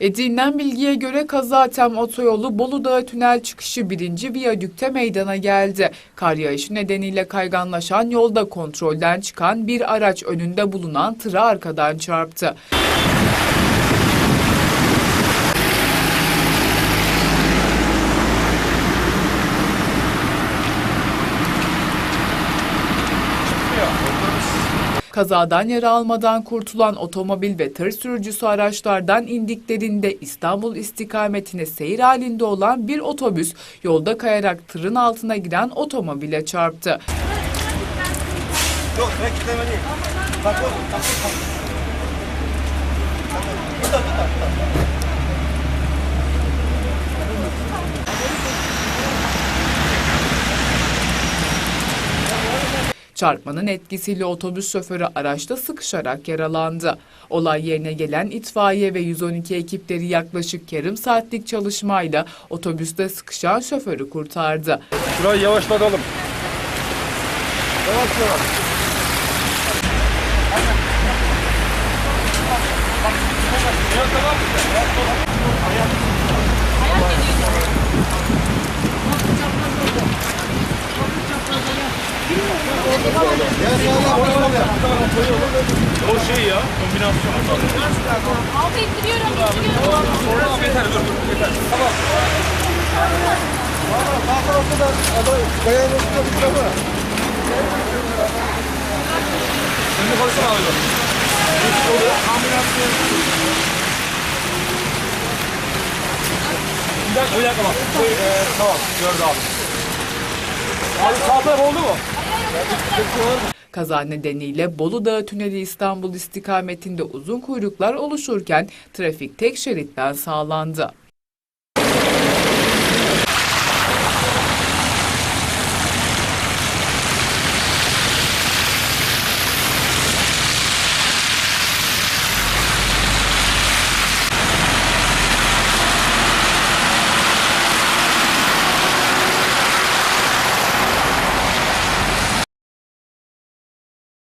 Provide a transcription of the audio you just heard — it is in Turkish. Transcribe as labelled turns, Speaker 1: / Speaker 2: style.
Speaker 1: Edinilen bilgiye göre Kazatem Otoyolu Bolu Dağı Tünel çıkışı birinci viyadükte meydana geldi. Kar yağışı nedeniyle kayganlaşan yolda kontrolden çıkan bir araç önünde bulunan tıra arkadan çarptı. Kazadan yara almadan kurtulan otomobil ve tır sürücüsü araçlardan indiklerinde İstanbul istikametine seyir halinde olan bir otobüs yolda kayarak tırın altına giren otomobile çarptı.
Speaker 2: Yok ben kitlemeliyim. Bak. Bak.
Speaker 1: Çarpmanın etkisiyle otobüs şoförü araçta sıkışarak yaralandı. Olay yerine gelen itfaiye ve 112 ekipleri yaklaşık yarım saatlik çalışmayla otobüste sıkışan şoförü kurtardı.
Speaker 3: Şurayı yavaşlatalım.
Speaker 2: Yavaş yavaş.
Speaker 3: O şey ya, kombinasyon.
Speaker 4: Abi ittiriyorum, ittiriyorum.
Speaker 2: Sağ tarafta da adam kayanın üstünde bir var.
Speaker 3: Şimdi konuşsana abi. Bir dakika, bir dakika bak. Tamam, gördü abi. Abi sağ taraf oldu mu?
Speaker 1: Kaza nedeniyle Bolu Dağı Tüneli İstanbul istikametinde uzun kuyruklar oluşurken trafik tek şeritten sağlandı.